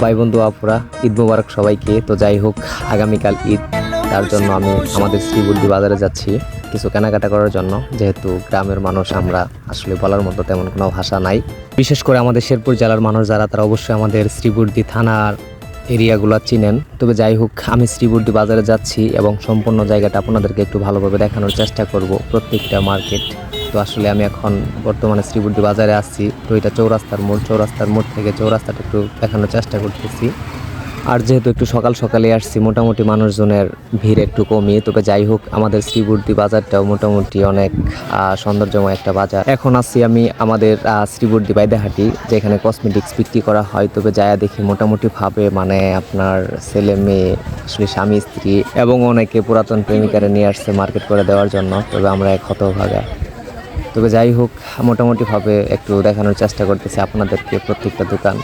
ভাই বন্ধু, আপুরা, ঈদ মোবারক সবাইকে। তো যাই হোক, আগামীকাল ঈদ, তার জন্য আমি আমাদের শ্রীবুদ্ধি বাজারে যাচ্ছি কিছু কেনাকাটা করার জন্য। যেহেতু গ্রামের মানুষ, আমরা আসলে বলার মতো তেমন কোনো ভাষা নাই। বিশেষ করে আমাদের শেরপুর জেলার মানুষ যারা, তারা অবশ্যই আমাদের শ্রীবুদ্ধি থানার এরিয়াগুলো চিনেন। তবে যাই হোক, আমি শ্রীবুদ্ধি বাজারে যাচ্ছি এবং সম্পূর্ণ জায়গাটা আপনাদেরকে একটু ভালোভাবে দেখানোর চেষ্টা করব প্রত্যেকটা মার্কেট। তো আসলে আমি এখন বর্তমানে শ্রীবুদ্ধি বাজারে আসছি তো এটা চৌরাস্তার মোড় চৌরাস্তার মোড় থেকে চৌরাস্তাটা একটু দেখানোর চেষ্টা করতেছি। আর যেহেতু একটু সকাল সকালে আসছি, মোটামুটি মানুষজনের ভিড় একটু কমিয়ে, তবে যাই হোক, আমাদের শ্রীবুদ্ধি বাজারটাও মোটামুটি অনেক সৌন্দর্যময় একটা বাজার। এখন আসছি আমি আমাদের শ্রীবুদ্ধি বাইদাহাটি, যেখানে কসমেটিক্স বিক্রি করা হয়, তবে যায়া দেখি মোটামুটি ভাবে মানে আপনার ছেলে মেয়ে, আসলে স্বামী, স্ত্রী এবং অনেকে পুরাতন প্রেমিকারে নিয়ে আসছে মার্কেট করে দেওয়ার জন্য, তবে আমরা এক হতভাগা। তবে যাই হোক মোটামুটিভাবে একটু দেখানোর চেষ্টা করতেছি আপনাদেরকে প্রত্যেকটা দোকান।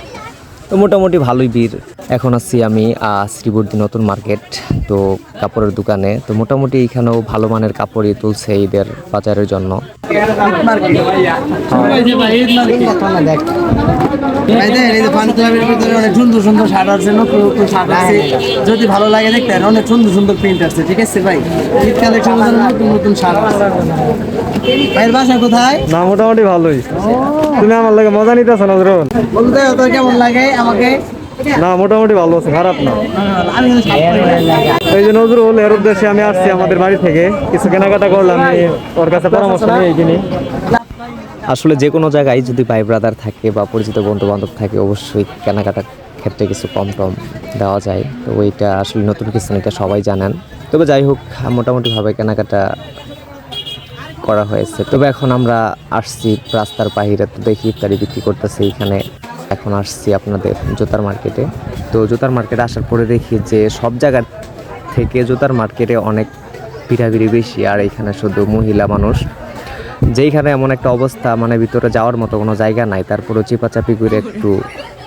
তো মোটামুটি ভালোই ভিড়। এখন আসছি আমি আহ, শ্রীবর্তী নতুন মার্কেট তো কাপড়ের দোকানে। তো মোটামুটি এখানেও ভালো মানের কাপড়ই তুলছে ঈদের বাজারের জন্য। সুন্দর সুন্দর আছে আছে যদি ভালো লাগে দেখতে অনেক সুন্দর সুন্দর আছে ঠিক আছে ভাই? ঈদ কালেকশনের নতুন নতুন শার্ট আছে। ভাইয়ের বাসা কোথায়? না মোটামুটি ভালোই। তুমি আমার লাগে মজা নিতেছ নজরুল বলতে তোর কেমন লাগে আমাকে? না মোটামুটি ভালো আছে খারাপ না। এই যে নজরুল এর উদ্দেশ্যে আমি আসছি আমাদের বাড়ি থেকে। কিছু কেনাকাটা করলাম আমি ওর কাছে পরামর্শ নিয়ে এই আসলে যে কোনো জায়গায় যদি ভাই ব্রাদার থাকে বা পরিচিত বন্ধু বান্ধব থাকে অবশ্যই কেনাকাটার ক্ষেত্রে কিছু কম টম দেওয়া যায়। তো ওইটা আসলে নতুন কিছু না, এটা সবাই জানেন। তবে যাই হোক মোটামুটিভাবে কেনাকাটা করা হয়েছে। তবে এখন আমরা আসছি রাস্তার বাহিরে, তো দেখি ইফতারি বিক্রি করতেছে এখানে। এখন আসছি আপনাদের জুতার মার্কেটে। তো জুতার মার্কেটে আসার পরে দেখি যে সব জায়গার থেকে জুতার মার্কেটে অনেক ভিড়াভিড়ি বেশি, আর এখানে শুধু মহিলা মানুষ। যেইখানে এমন একটা অবস্থা মানে ভিতরে যাওয়ার মতো কোনো জায়গা নাই। তারপরে চিপাচাপি করে একটু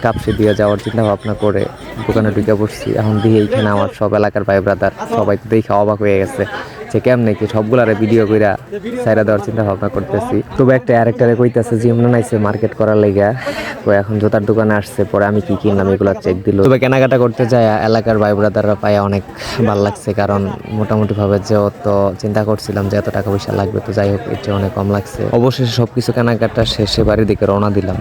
কাপসে দিয়ে যাওয়ার চিন্তা ভাবনা করে দোকানে ঢুকে বসছি। এখন দিয়ে এইখানে আমার সব এলাকার ভাই ব্রাদার সবাই তো দেখে অবাক হয়ে গেছে। যে কেমনে কি সবগুলারে ভিডিও কইরা সাইরা দেওয়ার চিন্তা ভাবনা করতেছি। তবে একটা আরেকটারে কইতাছে যে এমন নাইছে মার্কেট করার লেগা। তো এখন জুতার দোকানে আসছে, পরে আমি কি কিনলাম এগুলো চেক দিল। তবে কেনাকাটা করতে যায়, এলাকার ভাই ব্রাদাররা পায় অনেক ভালো লাগছে, কারণ মোটামুটি ভাবে যে অত চিন্তা করছিলাম যে এত টাকা পয়সা লাগবে, তো যাই হোক চেয়ে অনেক কম লাগছে। অবশেষে সবকিছু কেনাকাটা শেষে বাড়ির দিকে রওনা দিলাম।